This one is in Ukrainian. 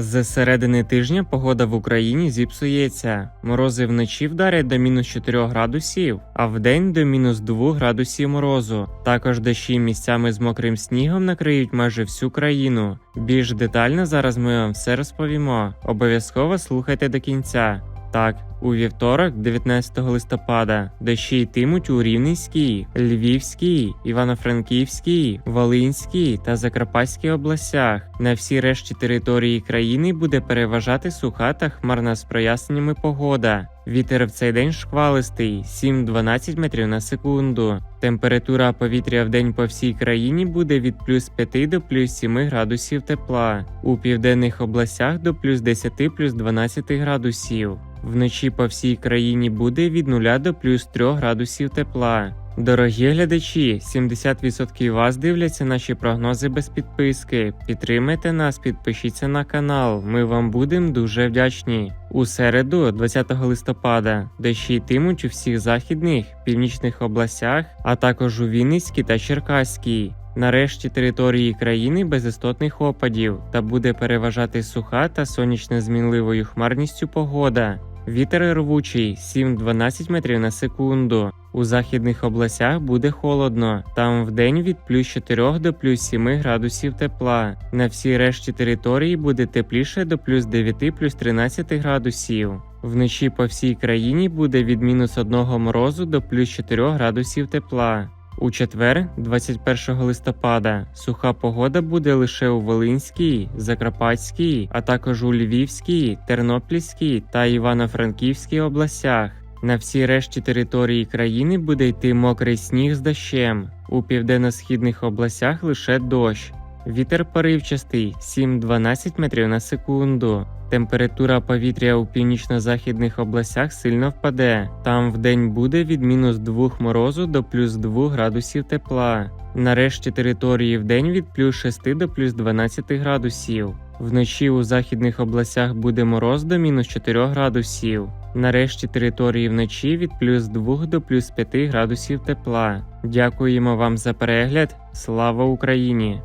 З середини тижня погода в Україні зіпсується. Морози вночі вдарять до мінус 4 градусів, а вдень до мінус 2 градусів морозу. Також дощі місцями з мокрим снігом накриють майже всю країну. Більш детально зараз ми вам все розповімо. Обов'язково слухайте до кінця. Так, у вівторок, 19 листопада, дощі йтимуть у Рівненській, Львівській, Івано-Франківській, Волинській та Закарпатській областях. На всій решті території країни буде переважати суха та хмарна з проясненнями погода. Вітер в цей день шквалистий 7-12 метрів на секунду. Температура повітря в день по всій країні буде від плюс 5 до плюс 7 градусів тепла. У південних областях до плюс 10 плюс 12 градусів. Вночі по всій країні буде від 0 до плюс 3 градусів тепла. Дорогі глядачі, 70% вас дивляться наші прогнози без підписки. Підтримайте нас, підпишіться на канал. Ми вам будемо дуже вдячні. У середу, 20 листопада, дощі йтимуть у всіх західних, північних областях, а також у Вінницькій та Черкаській. Нарешті території країни без істотних опадів та буде переважати суха та сонячно змінливою хмарністю погода. Вітер рвучий 7-12 метрів на секунду. У західних областях буде холодно. Там вдень від плюс 4 до плюс 7 градусів тепла. На всій решті території буде тепліше до плюс 9 плюс 13 градусів. Вночі по всій країні буде від мінус 1 морозу до плюс 4 градусів тепла. У четвер, 21 листопада, суха погода буде лише у Волинській, Закарпатській, а також у Львівській, Тернопільській та Івано-Франківській областях. На всій решті території країни буде йти мокрий сніг з дощем. У південно-східних областях лише дощ. Вітер поривчастий 7-12 метрів на секунду. Температура повітря у північно-західних областях сильно впаде. Там вдень буде від мінус 2 морозу до плюс 2 градусів тепла. Нарешті території вдень від плюс 6 до плюс 12 градусів. Вночі у західних областях буде мороз до мінус 4 градусів. Нарешті території вночі від плюс 2 до плюс 5 градусів тепла. Дякуємо вам за перегляд. Слава Україні!